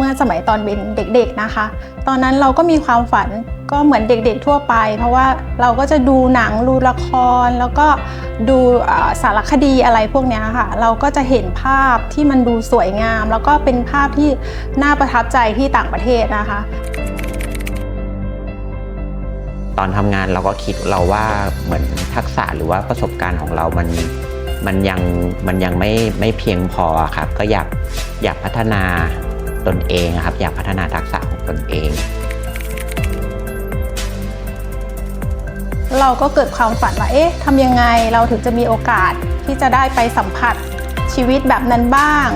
เมื่อสมัยตอนเป็นเด็กๆนะคะ ตอนนั้นเราก็มีความฝันก็เหมือนเด็กๆทั่วไป เพราะว่าเราก็จะดูหนังดูละคร แล้วก็ดูสารคดีอะไรพวกนี้ค่ะ เราก็จะเห็นภาพที่มันดูสวยงาม แล้วก็เป็นภาพที่น่าประทับใจที่ต่างประเทศนะคะ ตอนทำงานเราก็คิดเราว่าเหมือนทักษะหรือว่าประสบการณ์ของเรามันมันยังมันยังไม่ไม่เพียงพอครับ ก็อยากอยากพัฒนา ตนเองอะครับ อยากพัฒนาทักษะของตนเอง เราก็เกิดความฝันว่าเอ๊ะทำยังไงเราถึงจะมีโอกาสที่จะได้ไปสัมผัสชีวิตแบบนั้นบ้าง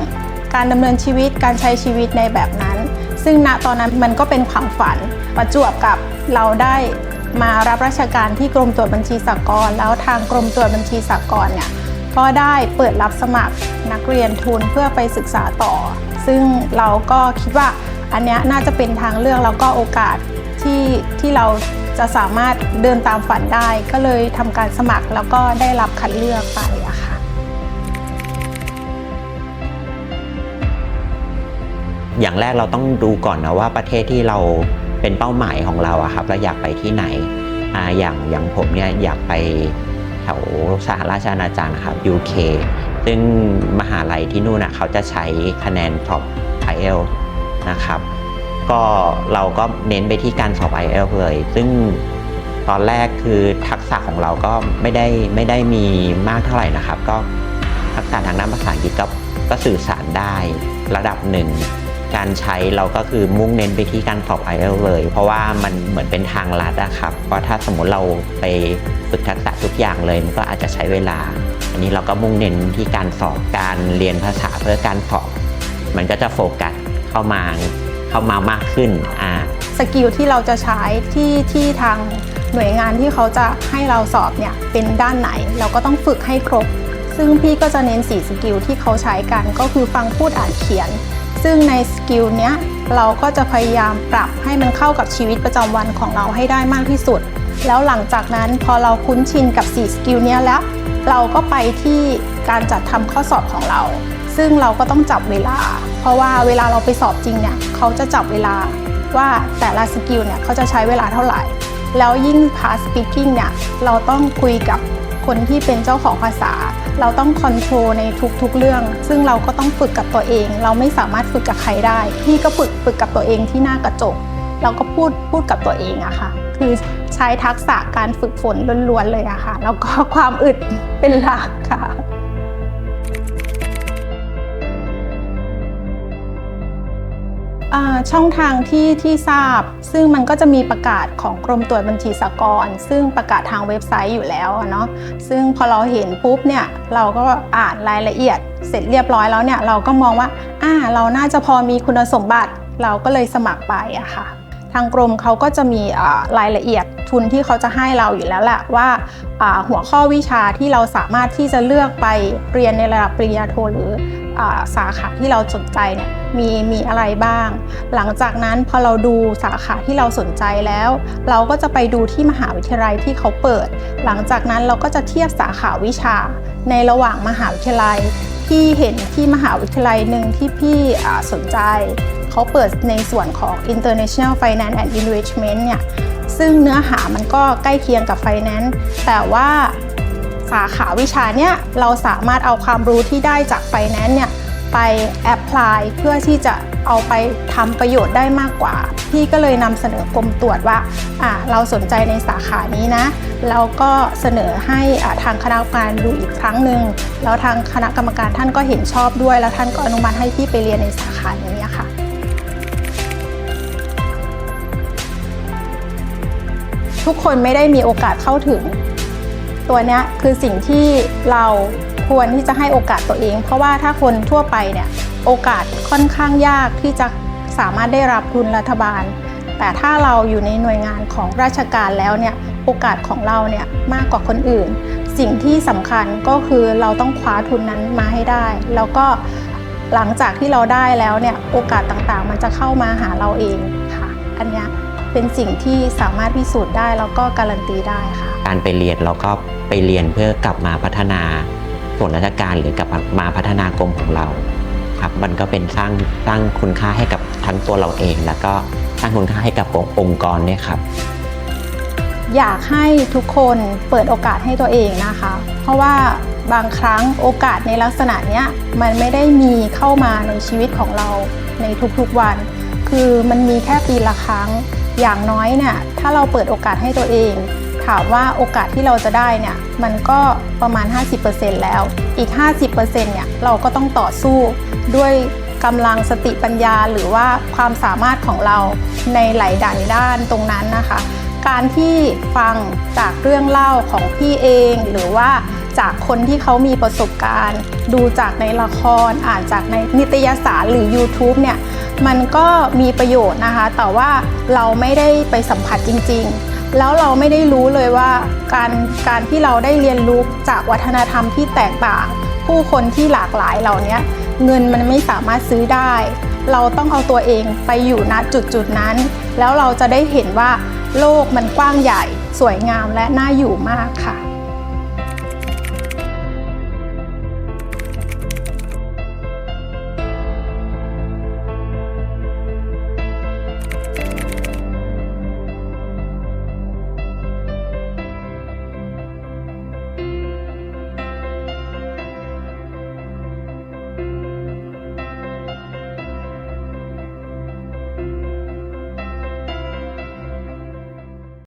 การดำเนินชีวิตการใช้ชีวิตในแบบนั้น ซึ่งณตอนนั้นมันก็เป็นความฝันประจวบกับเราได้มารับราชการที่กรมตรวจบัญชีสากลแล้วทางกรมตรวจบัญชีสากลเนี่ย ก็ได้เปิดรับสมัครนักเรียนทุนเพื่อไปศึกษาต่อ ซึ่งเราก็คิดว่าอันนี้น่าจะเป็นทางเลือกแล้วก็โอกาสที่ที่เราจะสามารถเดินตามฝันได้ ก็เลยทำการสมัครแล้วก็ได้รับคัดเลือกไปอะค่ะอย่างแรกเราต้องดูก่อนนะว่าประเทศที่เราเป็นเป้าหมายของเราอะครับเราอยากไปที่ไหนออย่างอย่างผมเนี่ยอยากไป แถวสหราชอาณาจักรนะครับ UK ซึ่งมหาลัยที่นู่นนะเขาจะใช้คะแนน top IELTS นะครับ ก็เราก็เน้นไปที่การสอบ IELTS เลย ซึ่งตอนแรกคือทักษะของเราก็ไม่ได้ไม่ได้มีมากเท่าไหร่นะครับ ก็ทักษะทางด้านภาษาอังกฤษก็ก็สื่อสารได้ระดับหนึ่ง การใช้เราก็คือมุ่งเน้นไปที่การสอบ IELTS เลย เพราะว่ามันเหมือนเป็นทางลัดอะครับ เพราะถ้าสมมติเราไปฝึกทักษะทุกอย่างเลยมันก็อาจจะใช้เวลา อันนี้เราก็มุ่งเน้นที่การสอบการเรียนภาษาเพื่อการสอบ มันก็จะโฟกัสเข้ามาเข้ามามากขึ้นอ่าสกิลที่เราจะใช้ที่ที่ทางหน่วยงานที่เขาจะให้เราสอบเนี่ยเป็นด้านไหน เราก็ต้องฝึกให้ครบ ซึ่งพี่ก็จะเน้น4สกิลที่เขาใช้กันก็คือฟังพูดอ่านเขียน ซึ่งในสกิลเนี้ยเราก็จะพยายามปรับให้มันเข้ากับชีวิตประจำวันของเราให้ได้มากที่สุด แล้วหลังจากนั้นพอเราคุ้นชินกับ 4 สกิลเนี้ยแล้ว เราก็ไปที่การจัดทำข้อสอบของเรา ซึ่งเราก็ต้องจับเวลา เพราะว่าเวลาเราไปสอบจริงเนี่ยเขาจะจับเวลาว่าแต่ละสกิลเนี่ยเขาจะใช้เวลาเท่าไหร่ แล้วยิ่ง past speaking เนี่ยเราต้องคุยกับ คนที่เป็นเจ้าของภาษา เราต้องคอนโทรลในทุกๆเรื่อง ซึ่งเราก็ต้องฝึกกับตัวเอง เราไม่สามารถฝึกกับใครได้ พี่ก็ฝึกฝึกกับตัวเองที่หน้ากระจก เราก็พูดพูดกับตัวเองอะค่ะ คือใช้ทักษะการฝึกฝนล้วนๆเลยอะค่ะ แล้วก็ความอึดเป็นหลักค่ะ ช่องทางที่ที่ทราบ ซึ่งมันก็จะมีประกาศของกรมตรวจบัญชีสากลซึ่งประกาศทางเว็บไซต์อยู่แล้วเนาะซึ่งพอเราเห็นปุ๊บเนี่ยเราก็อ่านรายละเอียดเสร็จเรียบร้อยแล้วเนี่ยเราก็มองว่าอ่าเราน่าจะพอมีคุณสมบัติเราก็เลยสมัครไปอะค่ะ ทางกรมเขาก็จะมีรายละเอียดทุนที่เขาจะให้เราอยู่แล้วแหละว่าาหัวข้อวิชาที่เราสามารถที่จะเลือกไปเรียนในระดับปริญญาโทหรือ สาขาที่เราสนใจเนี่ยมีมีอะไรบ้าง หลังจากนั้นพอเราดูสาขาที่เราสนใจแล้ว เราก็จะไปดูที่มหาวิทยาลัยที่เขาเปิด หลังจากนั้นเราก็จะเทียบสาขาวิชา ในระหว่างมหาวิทยาลัยที่เห็นที่มหาวิทยาลัยหนึ่งที่พี่สนใจ เขาเปิดในส่วนของ International Finance and Investment เนี่ยซึ่งเนื้อหามันก็ใกล้เคียงกับ Finance แต่ว่าาขาวิชาเนี่ยเราสามารถเอาความรู้ที่ได้จาก Finance เนี่ยไปแอพพลายเพื่อที่จะเอาไปทำประโยชน์ได้มากกว่า พี่ก็เลยนำเสนอกรมตรวจว่าเราสนใจในสาขานี้นะ แล้วก็เสนอให้ทางคณะกรรมการดูอีกครั้งหนึ่งแล้วทางคณะกรรมการท่านก็เห็นชอบด้วย แล้วท่านก็อนุมัติให้พี่ไปเรียนในสาขานี้ค่ะทุกคนไม่ได้มีโอกาสเข้าถึง ตัวนี้คือสิ่งที่เราควรที่จะให้โอกาสตัวเอง เพราะว่าถ้าคนทั่วไปเนี่ยโอกาสค่อนข้างยากที่จะสามารถได้รับทุนรัฐบาล แต่ถ้าเราอยู่ในหน่วยงานของราชการแล้วเนี่ยโอกาสของเราเนี่ยมากกว่าคนอื่น สิ่งที่สำคัญก็คือเราต้องคว้าทุนนั้นมาให้ได้ แล้วก็หลังจากที่เราได้แล้วเนี่ยโอกาสต่างๆ มันจะเข้ามาหาเราเองค่ะอันนี้ เป็นสิ่งที่สามารถพิสูจน์ได้แล้วก็การันตีได้ค่ะ การไปเรียนเราก็ไปเรียนเพื่อกลับมาพัฒนาส่วนราชการหรือกลับมาพัฒนากรมของเราครับมันก็เป็นสร้างสร้างคุณค่าให้กับทั้งตัวเราเอง แล้วก็สร้างคุณค่าให้กับองค์องค์กรเนี่ยครับ อยากให้ทุกคนเปิดโอกาสให้ตัวเองนะคะ เพราะว่าบางครั้งโอกาสในลักษณะเนี้ยมันไม่ได้มีเข้ามาในชีวิตของเราในทุกๆวัน คือมันมีแค่ปีละครั้ง อย่างน้อยเนี่ยถ้าเราเปิดโอกาสให้ตัวเอง ถามว่าโอกาสที่เราจะได้เนี่ยมันก็ประมาณ 50%แล้ว อีก 50%เนี่ยเราก็ต้องต่อสู้ด้วยกำลังสติปัญญาหรือว่าความสามารถของเราในหลายๆด้านตรงนั้นนะคะ การที่ฟังจากเรื่องเล่าของพี่เองหรือว่าจากคนที่เขามีประสบการณ์ ดูจากในละครอ่านจากในนิตยสารหรือ YouTube เนี่ย มันก็มีประโยชน์นะคะ แต่ว่าเราไม่ได้ไปสัมผัสจริง ๆ แล้วเราไม่ได้รู้เลยว่าการการที่เราได้เรียนรู้จากวัฒนธรรมที่แตกต่าง ผู้คนที่หลากหลายเหล่านี้เงินมันไม่สามารถซื้อได้ เราต้องเอาตัวเองไปอยู่ณจุดจุดๆนั้น แล้วเราจะได้เห็นว่าโลกมันกว้างใหญ่ สวยงามและน่าอยู่มากค่ะ